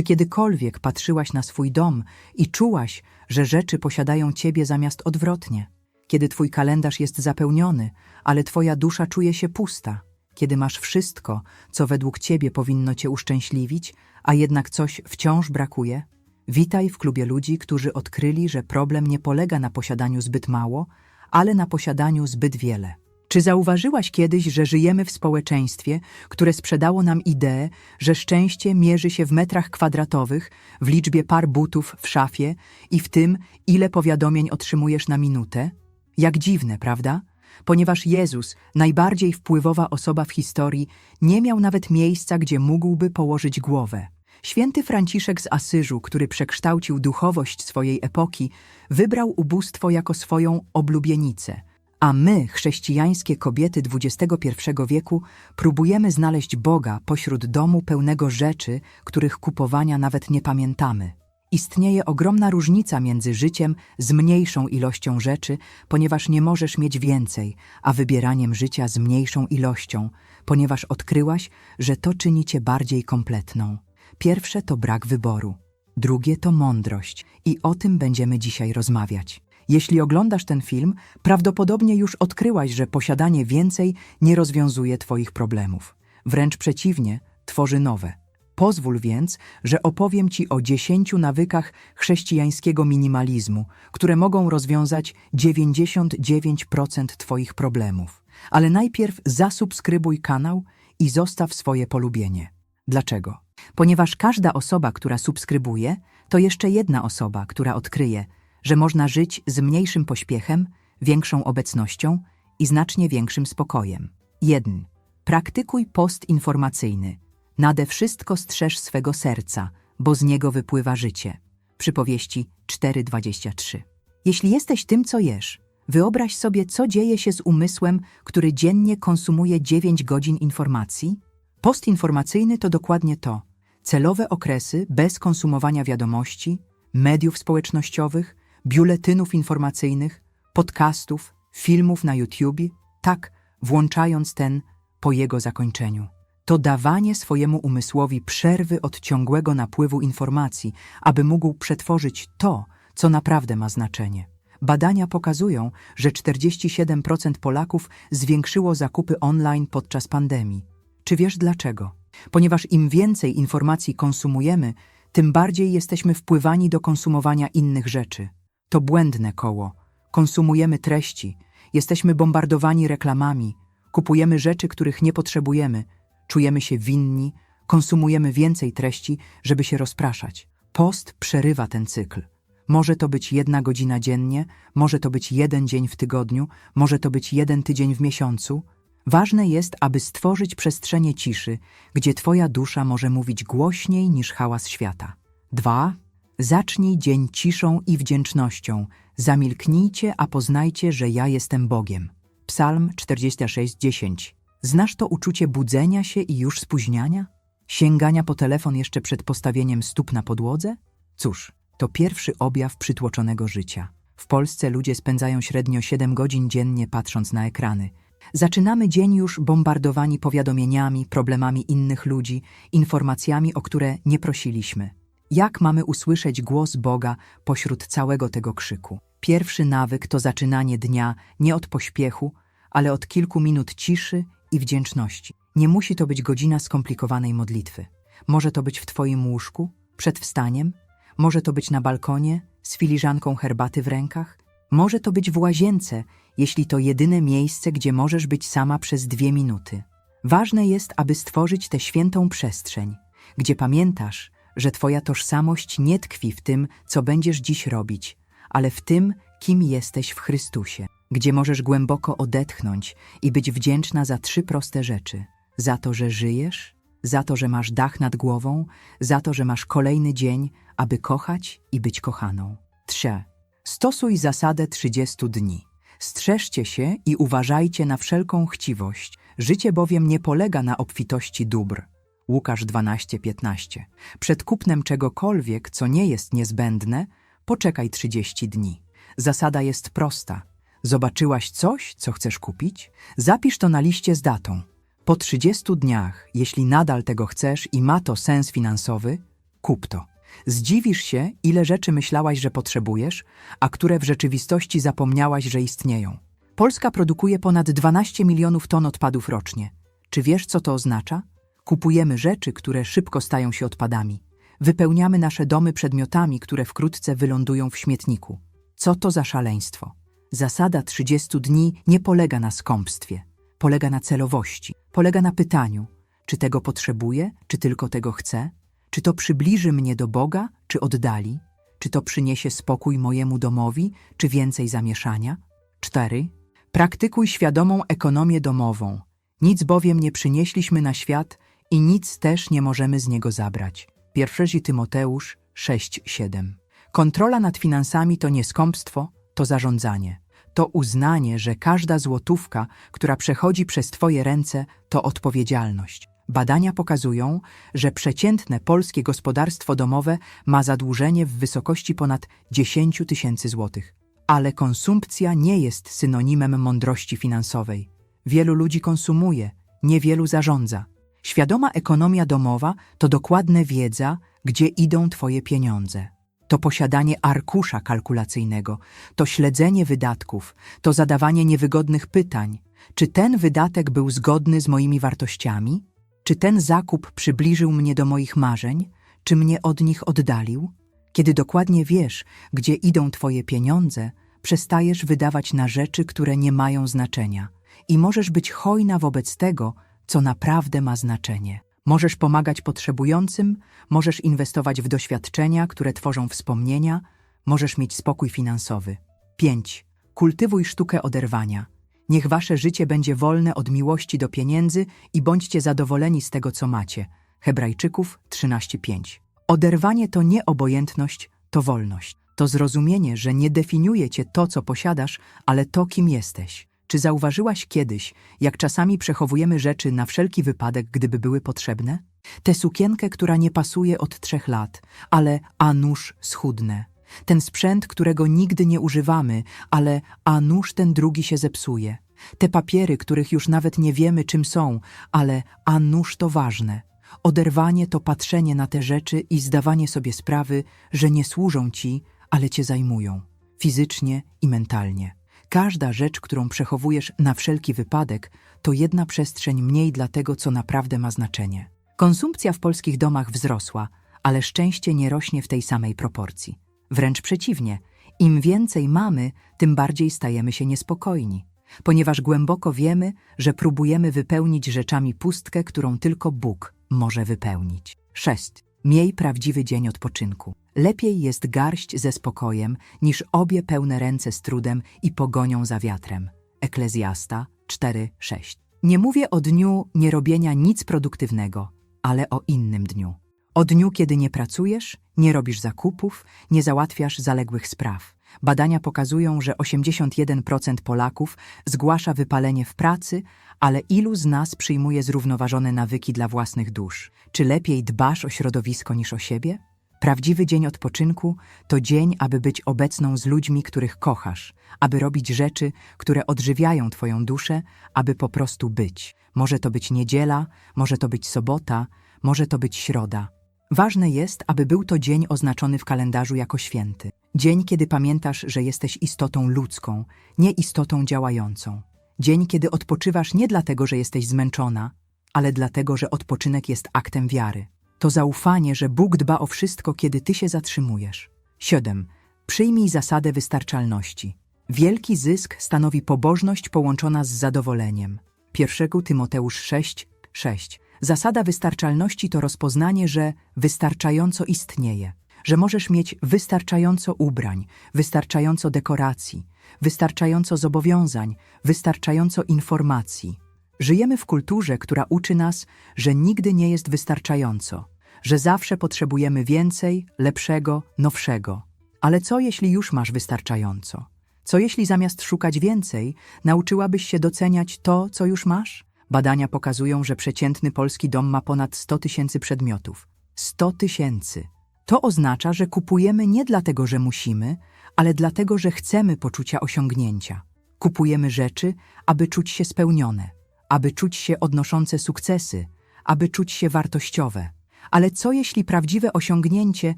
Czy kiedykolwiek patrzyłaś na swój dom i czułaś, że rzeczy posiadają ciebie zamiast odwrotnie? Kiedy twój kalendarz jest zapełniony, ale twoja dusza czuje się pusta? Kiedy masz wszystko, co według ciebie powinno cię uszczęśliwić, a jednak coś wciąż brakuje? Witaj w klubie ludzi, którzy odkryli, że problem nie polega na posiadaniu zbyt mało, ale na posiadaniu zbyt wiele. Czy zauważyłaś kiedyś, że żyjemy w społeczeństwie, które sprzedało nam ideę, że szczęście mierzy się w metrach kwadratowych, w liczbie par butów w szafie i w tym, ile powiadomień otrzymujesz na minutę? Jak dziwne, prawda? Ponieważ Jezus, najbardziej wpływowa osoba w historii, nie miał nawet miejsca, gdzie mógłby położyć głowę. Święty Franciszek z Asyżu, który przekształcił duchowość swojej epoki, wybrał ubóstwo jako swoją oblubienicę. A my, chrześcijańskie kobiety XXI wieku, próbujemy znaleźć Boga pośród domu pełnego rzeczy, których kupowania nawet nie pamiętamy. Istnieje ogromna różnica między życiem z mniejszą ilością rzeczy, ponieważ nie możesz mieć więcej, a wybieraniem życia z mniejszą ilością, ponieważ odkryłaś, że to czyni cię bardziej kompletną. Pierwsze to brak wyboru, drugie to mądrość i o tym będziemy dzisiaj rozmawiać. Jeśli oglądasz ten film, prawdopodobnie już odkryłaś, że posiadanie więcej nie rozwiązuje Twoich problemów. Wręcz przeciwnie, tworzy nowe. Pozwól więc, że opowiem Ci o dziesięciu nawykach chrześcijańskiego minimalizmu, które mogą rozwiązać 99% Twoich problemów. Ale najpierw zasubskrybuj kanał i zostaw swoje polubienie. Dlaczego? Ponieważ każda osoba, która subskrybuje, to jeszcze jedna osoba, która odkryje, że można żyć z mniejszym pośpiechem, większą obecnością i znacznie większym spokojem. 1. Praktykuj post informacyjny. Nade wszystko strzeż swego serca, bo z niego wypływa życie. Przypowieści 4.23. Jeśli jesteś tym, co jesz, wyobraź sobie, co dzieje się z umysłem, który dziennie konsumuje 9 godzin informacji. Post informacyjny to dokładnie to. Celowe okresy bez konsumowania wiadomości, mediów społecznościowych, biuletynów informacyjnych, podcastów, filmów na YouTube, tak włączając ten po jego zakończeniu. To dawanie swojemu umysłowi przerwy od ciągłego napływu informacji, aby mógł przetworzyć to, co naprawdę ma znaczenie. Badania pokazują, że 47% Polaków zwiększyło zakupy online podczas pandemii. Czy wiesz dlaczego? Ponieważ im więcej informacji konsumujemy, tym bardziej jesteśmy wpływani do konsumowania innych rzeczy. To błędne koło. Konsumujemy treści, jesteśmy bombardowani reklamami, kupujemy rzeczy, których nie potrzebujemy, czujemy się winni, konsumujemy więcej treści, żeby się rozpraszać. Post przerywa ten cykl. Może to być jedna godzina dziennie, może to być jeden dzień w tygodniu, może to być jeden tydzień w miesiącu. Ważne jest, aby stworzyć przestrzenie ciszy, gdzie Twoja dusza może mówić głośniej niż hałas świata. 2. Zacznij dzień ciszą i wdzięcznością. Zamilknijcie, a poznajcie, że ja jestem Bogiem. Psalm 46:10. Znasz to uczucie budzenia się i już spóźniania? Sięgania po telefon jeszcze przed postawieniem stóp na podłodze? Cóż, to pierwszy objaw przytłoczonego życia. W Polsce ludzie spędzają średnio 7 godzin dziennie patrząc na ekrany. Zaczynamy dzień już bombardowani powiadomieniami, problemami innych ludzi, informacjami, o które nie prosiliśmy. Jak mamy usłyszeć głos Boga pośród całego tego krzyku? Pierwszy nawyk to zaczynanie dnia nie od pośpiechu, ale od kilku minut ciszy i wdzięczności. Nie musi to być godzina skomplikowanej modlitwy. Może to być w Twoim łóżku, przed wstaniem, może to być na balkonie, z filiżanką herbaty w rękach, może to być w łazience, jeśli to jedyne miejsce, gdzie możesz być sama przez dwie minuty. Ważne jest, aby stworzyć tę świętą przestrzeń, gdzie pamiętasz, że Twoja tożsamość nie tkwi w tym, co będziesz dziś robić, ale w tym, kim jesteś w Chrystusie, gdzie możesz głęboko odetchnąć i być wdzięczna za trzy proste rzeczy: za to, że żyjesz, za to, że masz dach nad głową, za to, że masz kolejny dzień, aby kochać i być kochaną. 3. Stosuj zasadę 30 dni. Strzeżcie się i uważajcie na wszelką chciwość. Życie bowiem nie polega na obfitości dóbr. Łukasz 12:15. Przed kupnem czegokolwiek, co nie jest niezbędne, poczekaj 30 dni. Zasada jest prosta. Zobaczyłaś coś, co chcesz kupić? Zapisz to na liście z datą. Po 30 dniach, jeśli nadal tego chcesz i ma to sens finansowy, Kup to. Zdziwisz się, ile rzeczy myślałaś, że potrzebujesz, a które w rzeczywistości zapomniałaś, że istnieją. Polska produkuje ponad 12 milionów ton odpadów rocznie. Czy wiesz, co to oznacza? Kupujemy rzeczy, które szybko stają się odpadami. Wypełniamy nasze domy przedmiotami, które wkrótce wylądują w śmietniku. Co to za szaleństwo? Zasada 30 dni nie polega na skąpstwie, polega na celowości, polega na pytaniu, czy tego potrzebuję, czy tylko tego chcę? Czy to przybliży mnie do Boga, czy oddali? Czy to przyniesie spokój mojemu domowi, czy więcej zamieszania? 4. Praktykuj świadomą ekonomię domową. Nic bowiem nie przynieśliśmy na świat i nic też nie możemy z niego zabrać. 1 Tymoteusz 6:7. Kontrola nad finansami to nie skąpstwo, to zarządzanie. To uznanie, że każda złotówka, która przechodzi przez Twoje ręce, to odpowiedzialność. Badania pokazują, że przeciętne polskie gospodarstwo domowe ma zadłużenie w wysokości ponad 10 tysięcy złotych. Ale konsumpcja nie jest synonimem mądrości finansowej. Wielu ludzi konsumuje, niewielu zarządza. Świadoma ekonomia domowa to dokładna wiedza, gdzie idą Twoje pieniądze. To posiadanie arkusza kalkulacyjnego, to śledzenie wydatków, to zadawanie niewygodnych pytań. Czy ten wydatek był zgodny z moimi wartościami? Czy ten zakup przybliżył mnie do moich marzeń? Czy mnie od nich oddalił? Kiedy dokładnie wiesz, gdzie idą Twoje pieniądze, przestajesz wydawać na rzeczy, które nie mają znaczenia i możesz być hojna wobec tego, co naprawdę ma znaczenie. Możesz pomagać potrzebującym, możesz inwestować w doświadczenia, które tworzą wspomnienia, możesz mieć spokój finansowy. 5. Kultywuj sztukę oderwania. Niech wasze życie będzie wolne od miłości do pieniędzy i bądźcie zadowoleni z tego, co macie. Hebrajczyków 13:5. Oderwanie to nie obojętność, to wolność. To zrozumienie, że nie definiuje cię to, co posiadasz, ale to, kim jesteś. Czy zauważyłaś kiedyś, jak czasami przechowujemy rzeczy na wszelki wypadek, gdyby były potrzebne? Tę sukienkę, która nie pasuje od trzech lat, ale a nuż schudnę. Ten sprzęt, którego nigdy nie używamy, ale a nuż ten drugi się zepsuje. Te papiery, których już nawet nie wiemy, czym są, ale a nuż to ważne. Oderwanie to patrzenie na te rzeczy i zdawanie sobie sprawy, że nie służą ci, ale cię zajmują, fizycznie i mentalnie. Każda rzecz, którą przechowujesz na wszelki wypadek, to jedna przestrzeń mniej dla tego, co naprawdę ma znaczenie. Konsumpcja w polskich domach wzrosła, ale szczęście nie rośnie w tej samej proporcji. Wręcz przeciwnie, im więcej mamy, tym bardziej stajemy się niespokojni, ponieważ głęboko wiemy, że próbujemy wypełnić rzeczami pustkę, którą tylko Bóg może wypełnić. 6. Miej prawdziwy dzień odpoczynku. Lepiej jest garść ze spokojem, niż obie pełne ręce z trudem i pogonią za wiatrem. Eklezjasta 4:6. Nie mówię o dniu nierobienia nic produktywnego, ale o innym dniu. O dniu, kiedy nie pracujesz, nie robisz zakupów, nie załatwiasz zaległych spraw. Badania pokazują, że 81% Polaków zgłasza wypalenie w pracy, ale ilu z nas przyjmuje zrównoważone nawyki dla własnych dusz? Czy lepiej dbasz o środowisko niż o siebie? Prawdziwy dzień odpoczynku to dzień, aby być obecną z ludźmi, których kochasz, aby robić rzeczy, które odżywiają Twoją duszę, aby po prostu być. Może to być niedziela, może to być sobota, może to być środa. Ważne jest, aby był to dzień oznaczony w kalendarzu jako święty. Dzień, kiedy pamiętasz, że jesteś istotą ludzką, nie istotą działającą. Dzień, kiedy odpoczywasz nie dlatego, że jesteś zmęczona, ale dlatego, że odpoczynek jest aktem wiary. To zaufanie, że Bóg dba o wszystko, kiedy ty się zatrzymujesz. 7. Przyjmij zasadę wystarczalności. Wielki zysk stanowi pobożność połączona z zadowoleniem. 1 Tymoteusz 6, 6. Zasada wystarczalności to rozpoznanie, że wystarczająco istnieje, że możesz mieć wystarczająco ubrań, wystarczająco dekoracji, wystarczająco zobowiązań, wystarczająco informacji. Żyjemy w kulturze, która uczy nas, że nigdy nie jest wystarczająco, że zawsze potrzebujemy więcej, lepszego, nowszego. Ale co jeśli już masz wystarczająco? Co jeśli zamiast szukać więcej, nauczyłabyś się doceniać to, co już masz? Badania pokazują, że przeciętny polski dom ma ponad 100 tysięcy przedmiotów. 100 tysięcy. To oznacza, że kupujemy nie dlatego, że musimy, ale dlatego, że chcemy poczucia osiągnięcia. Kupujemy rzeczy, aby czuć się spełnione, aby czuć się odnoszące sukcesy, aby czuć się wartościowe. Ale co jeśli prawdziwe osiągnięcie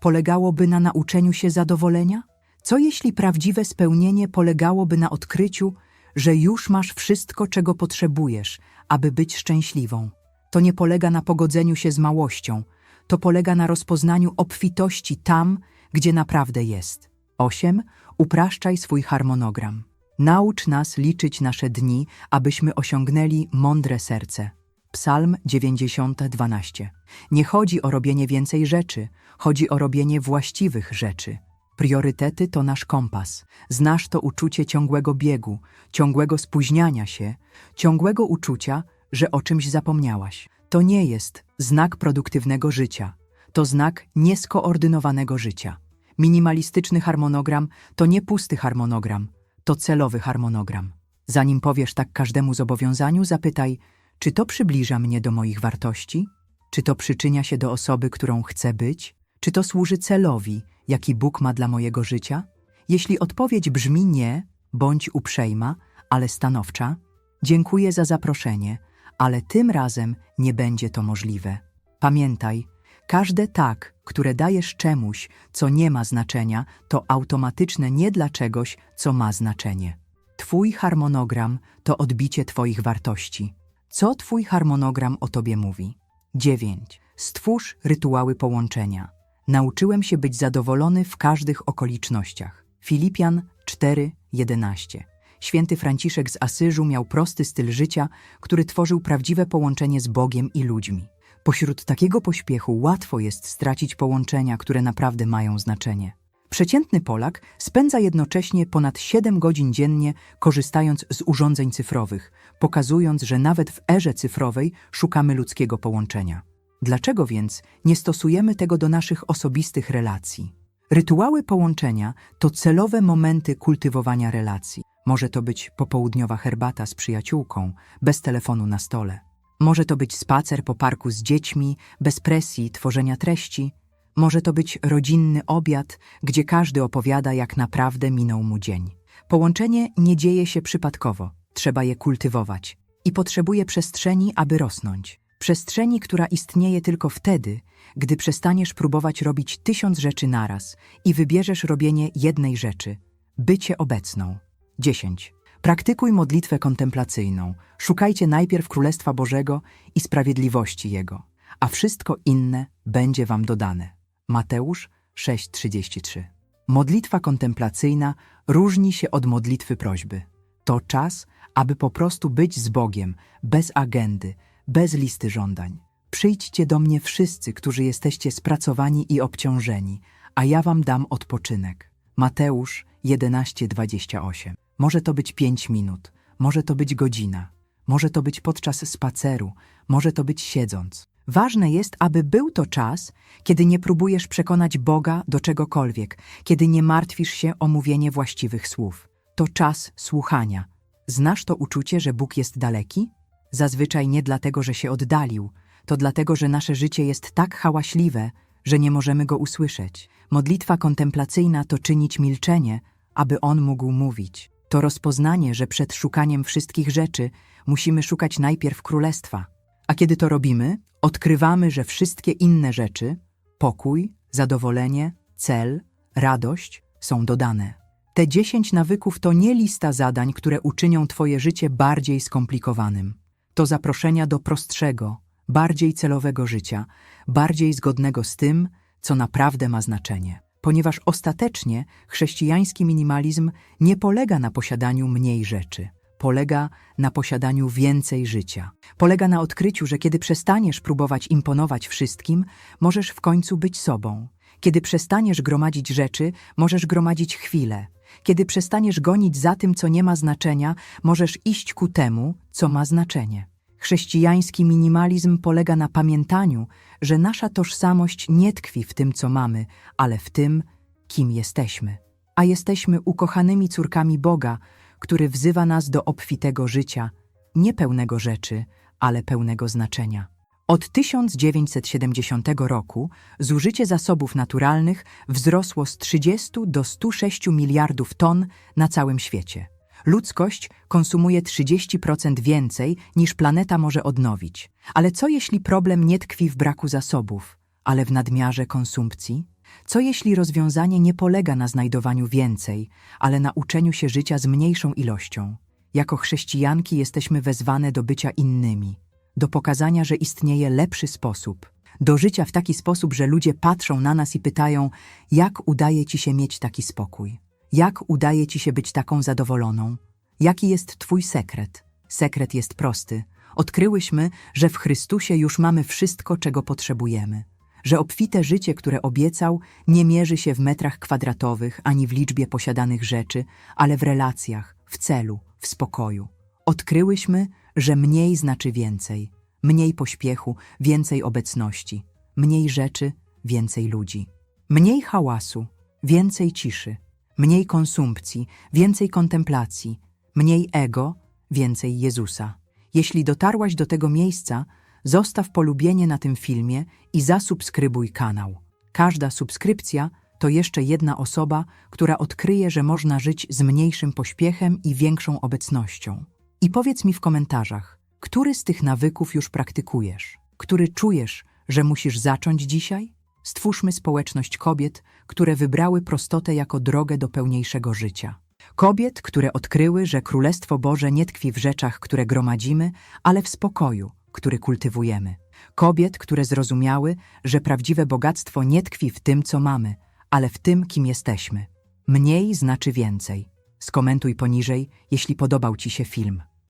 polegałoby na nauczeniu się zadowolenia? Co jeśli prawdziwe spełnienie polegałoby na odkryciu, że już masz wszystko, czego potrzebujesz, aby być szczęśliwą? To nie polega na pogodzeniu się z małością, to polega na rozpoznaniu obfitości tam, gdzie naprawdę jest. 8. Upraszczaj swój harmonogram. Naucz nas liczyć nasze dni, abyśmy osiągnęli mądre serce. Psalm 90:12. Nie chodzi o robienie więcej rzeczy, chodzi o robienie właściwych rzeczy. Priorytety to nasz kompas. Znasz to uczucie ciągłego biegu, ciągłego spóźniania się, ciągłego uczucia, że o czymś zapomniałaś. To nie jest znak produktywnego życia, to znak nieskoordynowanego życia. Minimalistyczny harmonogram to nie pusty harmonogram, to celowy harmonogram. Zanim powiesz tak każdemu zobowiązaniu, zapytaj, czy to przybliża mnie do moich wartości? Czy to przyczynia się do osoby, którą chcę być? Czy to służy celowi, jaki Bóg ma dla mojego życia? Jeśli odpowiedź brzmi nie, bądź uprzejma, ale stanowcza, dziękuję za zaproszenie, ale tym razem nie będzie to możliwe. Pamiętaj, każde tak, które dajesz czemuś, co nie ma znaczenia, to automatyczne nie dla czegoś, co ma znaczenie. Twój harmonogram to odbicie Twoich wartości. Co Twój harmonogram o Tobie mówi? 9. Stwórz rytuały połączenia. Nauczyłem się być zadowolony w każdych okolicznościach. Filipian 4:11. Święty Franciszek z Asyżu miał prosty styl życia, który tworzył prawdziwe połączenie z Bogiem i ludźmi. Pośród takiego pośpiechu łatwo jest stracić połączenia, które naprawdę mają znaczenie. Przeciętny Polak spędza jednocześnie ponad 7 godzin dziennie korzystając z urządzeń cyfrowych, pokazując, że nawet w erze cyfrowej szukamy ludzkiego połączenia. Dlaczego więc nie stosujemy tego do naszych osobistych relacji? Rytuały połączenia to celowe momenty kultywowania relacji. Może to być popołudniowa herbata z przyjaciółką, bez telefonu na stole. Może to być spacer po parku z dziećmi, bez presji tworzenia treści. Może to być rodzinny obiad, gdzie każdy opowiada, jak naprawdę minął mu dzień. Połączenie nie dzieje się przypadkowo, trzeba je kultywować i potrzebuje przestrzeni, aby rosnąć. Przestrzeni, która istnieje tylko wtedy, gdy przestaniesz próbować robić tysiąc rzeczy naraz i wybierzesz robienie jednej rzeczy bycie obecną. 10. Praktykuj modlitwę kontemplacyjną. Szukajcie najpierw Królestwa Bożego i sprawiedliwości Jego, a wszystko inne będzie wam dodane. Mateusz 6:33. Modlitwa kontemplacyjna różni się od modlitwy prośby. To czas, aby po prostu być z Bogiem, bez agendy, bez listy żądań. Przyjdźcie do mnie wszyscy, którzy jesteście spracowani i obciążeni, a ja wam dam odpoczynek. Mateusz 11:28. Może to być pięć minut, może to być godzina, może to być podczas spaceru, może to być siedząc. Ważne jest, aby był to czas, kiedy nie próbujesz przekonać Boga do czegokolwiek, kiedy nie martwisz się o mówienie właściwych słów. To czas słuchania. Znasz to uczucie, że Bóg jest daleki? Zazwyczaj nie dlatego, że się oddalił, to dlatego, że nasze życie jest tak hałaśliwe, że nie możemy go usłyszeć. Modlitwa kontemplacyjna to czynić milczenie, aby On mógł mówić. To rozpoznanie, że przed szukaniem wszystkich rzeczy musimy szukać najpierw królestwa. A kiedy to robimy, odkrywamy, że wszystkie inne rzeczy pokój, zadowolenie, cel, radość są dodane. Te dziesięć nawyków to nie lista zadań, które uczynią Twoje życie bardziej skomplikowanym. To zaproszenia do prostszego, bardziej celowego życia, bardziej zgodnego z tym, co naprawdę ma znaczenie. Ponieważ ostatecznie chrześcijański minimalizm nie polega na posiadaniu mniej rzeczy, polega na posiadaniu więcej życia. Polega na odkryciu, że kiedy przestaniesz próbować imponować wszystkim, możesz w końcu być sobą. Kiedy przestaniesz gromadzić rzeczy, możesz gromadzić chwilę. Kiedy przestaniesz gonić za tym, co nie ma znaczenia, możesz iść ku temu, co ma znaczenie. Chrześcijański minimalizm polega na pamiętaniu, że nasza tożsamość nie tkwi w tym, co mamy, ale w tym, kim jesteśmy. A jesteśmy ukochanymi córkami Boga, który wzywa nas do obfitego życia, nie pełnego rzeczy, ale pełnego znaczenia. Od 1970 roku zużycie zasobów naturalnych wzrosło z 30 do 106 miliardów ton na całym świecie. Ludzkość konsumuje 30% więcej niż planeta może odnowić. Ale co jeśli problem nie tkwi w braku zasobów, ale w nadmiarze konsumpcji? Co jeśli rozwiązanie nie polega na znajdowaniu więcej, ale na uczeniu się życia z mniejszą ilością? Jako chrześcijanki jesteśmy wezwane do bycia innymi, do pokazania, że istnieje lepszy sposób, do życia w taki sposób, że ludzie patrzą na nas i pytają, jak udaje ci się mieć taki spokój? Jak udaje ci się być taką zadowoloną? Jaki jest twój sekret? Sekret jest prosty. Odkryłyśmy, że w Chrystusie już mamy wszystko, czego potrzebujemy. Że obfite życie, które obiecał, nie mierzy się w metrach kwadratowych ani w liczbie posiadanych rzeczy, ale w relacjach, w celu, w spokoju. Odkryłyśmy, że mniej znaczy więcej. Mniej pośpiechu, więcej obecności. Mniej rzeczy, więcej ludzi. Mniej hałasu, więcej ciszy. Mniej konsumpcji, więcej kontemplacji. Mniej ego, więcej Jezusa. Jeśli dotarłaś do tego miejsca, zostaw polubienie na tym filmie i zasubskrybuj kanał. Każda subskrypcja to jeszcze jedna osoba, która odkryje, że można żyć z mniejszym pośpiechem i większą obecnością. I powiedz mi w komentarzach, który z tych nawyków już praktykujesz? Który czujesz, że musisz zacząć dzisiaj? Stwórzmy społeczność kobiet, które wybrały prostotę jako drogę do pełniejszego życia. Kobiet, które odkryły, że Królestwo Boże nie tkwi w rzeczach, które gromadzimy, ale w spokoju, który kultywujemy. Kobiet, które zrozumiały, że prawdziwe bogactwo nie tkwi w tym, co mamy, ale w tym, kim jesteśmy. Mniej znaczy więcej. Skomentuj poniżej, jeśli podobał Ci się film.